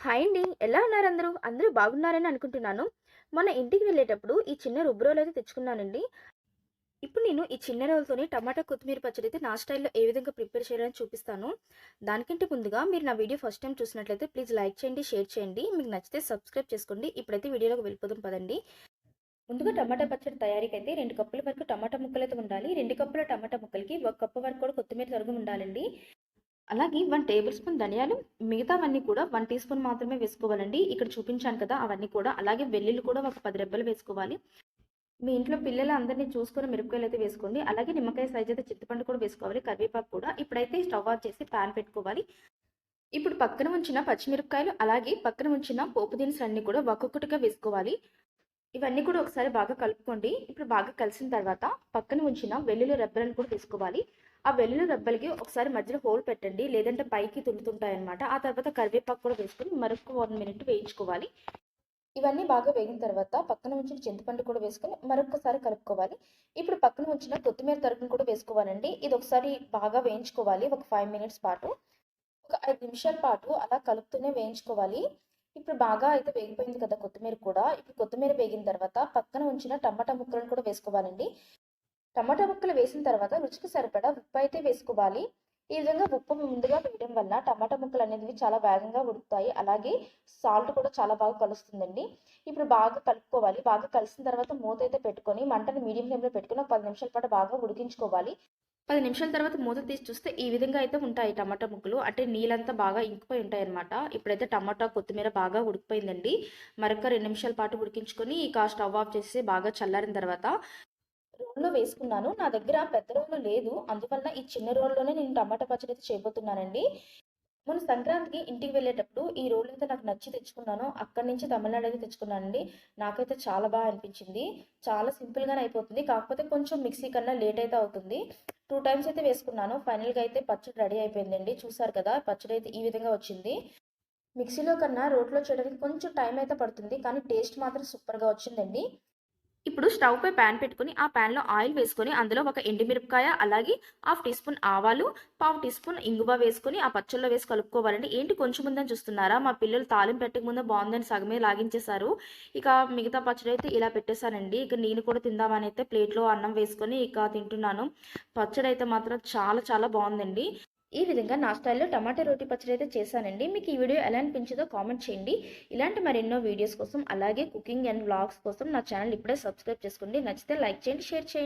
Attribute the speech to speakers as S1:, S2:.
S1: Hi అండి. ఎలా ఉన్నారు అందరూ? అందరూ బాగున్నారని అనుకుంటున్నాను. మొన్న ఇంటికి వెళ్ళేటప్పుడు ఈ చిన్న రుబ్బురోలు అయితే తెచ్చుకున్నానండి. ఇప్పుడు నేను ఈ చిన్న రోలుతోని టమాటా కొత్తిమీర పచ్చడి అయితే నా స్టైల్లో ఏ విధంగా ప్రిపేర్ చేయాలని చూపిస్తాను. దానికంటే ముందుగా మీరు నా వీడియో ఫస్ట్ టైం చూసినట్లయితే ప్లీజ్ లైక్ చేయండి షేర్ చేయండి. మీకు నచ్చితే సబ్స్క్రైబ్ చేసుకోండి. ఇప్పుడైతే వీడియోలోకి వెళ్ళిపోదాం పదండి. ముందుగా టమాటా పచ్చడి తయారీకి అయితే రెండు కప్పుల వరకు టమాటా ముక్కలు అయితే ఉండాలి. రెండు కప్పుల టమాటా ముక్కలకి ఒక కప్పు వరకు కూడా కొత్తిమీర తరుగు ఉండాలండి. అలాగే వన్ టేబుల్ స్పూన్ ధనియాలు మిగతావన్నీ కూడా వన్ టీ స్పూన్ మాత్రమే వేసుకోవాలండి. ఇక్కడ చూపించాను కదా అవన్నీ కూడా. అలాగే వెల్లుల్లి కూడా ఒక పది రెబ్బలు వేసుకోవాలి. మీ ఇంట్లో పిల్లలు అందరినీ చూసుకొని మిరపకాయలు అయితే వేసుకోండి. అలాగే నిమ్మకాయ సైజ్ అయితే చింతపండు కూడా వేసుకోవాలి. కరివేపాకు కూడా. ఇప్పుడైతే స్టవ్ ఆఫ్ చేసి ప్యాన్ పెట్టుకోవాలి. ఇప్పుడు పక్కన ఉంచిన పచ్చిమిరపకాయలు అలాగే పక్కన ఉంచిన పోపు దినుసులు అన్నీ కూడా ఒక్కొక్కటిగా వేసుకోవాలి. ఇవన్నీ కూడా ఒకసారి బాగా కలుపుకోండి. ఇప్పుడు బాగా కలిసిన తర్వాత పక్కన ఉంచిన వెల్లుల్లి రెబ్బలను కూడా తీసుకోవాలి. ఆ వెల్లుల్లి రెబ్బలకి ఒకసారి మధ్యలో హోల్ పెట్టండి. లేదంటే పైకి తుండుతుంటాయి ఆ తర్వాత కరివేపాకు కూడా వేసుకొని మరొక వన్ మినిట్ వేయించుకోవాలి. ఇవన్నీ బాగా వేగిన తర్వాత పక్కన ఉంచిన చింతపండు కూడా వేసుకొని మరొకసారి కలుపుకోవాలి. ఇప్పుడు పక్కన ఉంచిన కొత్తిమీర తరుపును కూడా వేసుకోవాలండి. ఇది ఒకసారి బాగా వేయించుకోవాలి. ఒక ఫైవ్ మినిట్స్ పాటు. ఒక ఐదు నిమిషాల పాటు అలా కలుపుతూనే వేయించుకోవాలి. ఇప్పుడు బాగా అయితే వేగిపోయింది కదా కొత్తిమీర కూడా. ఇప్పుడు కొత్తిమీర వేగిన తర్వాత పక్కన ఉంచిన టమాటా ముక్కలను కూడా వేసుకోవాలండి. టమాటా ముక్కలు వేసిన తర్వాత రుచికి సరిపడా ఉప్పు అయితే వేసుకోవాలి. ఈ విధంగా ఉప్పు ముందుగా వేయడం వల్ల టమాటా ముక్కలు అనేవి చాలా వేగంగా ఉడుకుతాయి. అలాగే సాల్ట్ కూడా చాలా బాగా కలుస్తుందండి. ఇప్పుడు బాగా కలుపుకోవాలి. బాగా కలిసిన తర్వాత మూత అయితే పెట్టుకొని మంటను మీడియం ఫ్లేమ్లో పెట్టుకొని ఒక పది నిమిషాల పాటు బాగా ఉడికించుకోవాలి. పది నిమిషాల తర్వాత మూత తీసి చూస్తే ఈ విధంగా అయితే ఉంటాయి టమాటా ముక్కలు. అంటే నీళ్ళంతా బాగా ఇంకిపోయి ఉంటాయి అనమాట ఇప్పుడైతే టమాటా కొత్తిమీర బాగా ఉడికిపోయిందండి. మరొక రెండు నిమిషాల పాటు ఉడికించుకొని ఇక స్టవ్ ఆఫ్ చేసి బాగా చల్లారిన తర్వాత రోల్లో వేసుకున్నాను. నా దగ్గర పెద్ద రోల్లో లేదు. అందువల్ల ఈ చిన్న రోల్లోనే నేను టమాటా పచ్చడి అయితే చేయబోతున్నానండి. మొన్న సంక్రాంతికి ఇంటికి వెళ్ళేటప్పుడు ఈ రోల్ అయితే నాకు నచ్చి తెచ్చుకున్నాను. అక్కడి నుంచి తమిళనాడు అయితే తెచ్చుకున్నానండి. నాకైతే చాలా బాగా అనిపించింది. చాలా సింపుల్గానే అయిపోతుంది. కాకపోతే కొంచెం మిక్సీ కన్నా లేట్ అయితే అవుతుంది. టూ టైమ్స్ అయితే వేసుకున్నాను. ఫైనల్గా అయితే పచ్చడి రెడీ అయిపోయిందండి. చూసారు కదా పచ్చడి అయితే ఈ విధంగా వచ్చింది. మిక్సీలో కన్నా రోట్లో చేయడానికి కొంచెం టైం అయితే పడుతుంది. కానీ టేస్ట్ మాత్రం సూపర్గా వచ్చిందండి. ఇప్పుడు స్టవ్ పై ప్యాన్ పెట్టుకుని ఆ ప్యాన్లో ఆయిల్ వేసుకొని అందులో ఒక ఎండిమిరపకాయ అలాగే హాఫ్ టీ స్పూన్ ఆవాలు పావు టీ స్పూన్ ఇంగువ వేసుకొని ఆ పచ్చళ్ళలో వేసి కలుపుకోవాలండి. ఏంటి కొంచెం ముందని చూస్తున్నారా? మా పిల్లలు తాలింపు పెట్టక ముందు బాగుందని సగమే లాగించేశారు. ఇక మిగతా పచ్చడి అయితే ఇలా పెట్టేశానండి. ఇక నేను కూడా తిందామని అయితే ప్లేట్లో అన్నం వేసుకొని ఇక తింటున్నాను. పచ్చడి అయితే మాత్రం చాలా చాలా బాగుందండి. ఈ విధంగా నా స్టైల్లో టమాటా రోటీ పచ్చడి అయితే చేశానండి. మీకు ఈ వీడియో ఎలా అనిపించిందో కామెంట్ చేయండి. ఇలాంటి మరెన్నో వీడియోస్ కోసం అలాగే కుకింగ్ అండ్ వ్లాగ్స్ కోసం నా ఛానల్ ఇప్పుడే సబ్స్క్రైబ్ చేసుకోండి. నచ్చితే లైక్ చేయండి షేర్ చేయండి.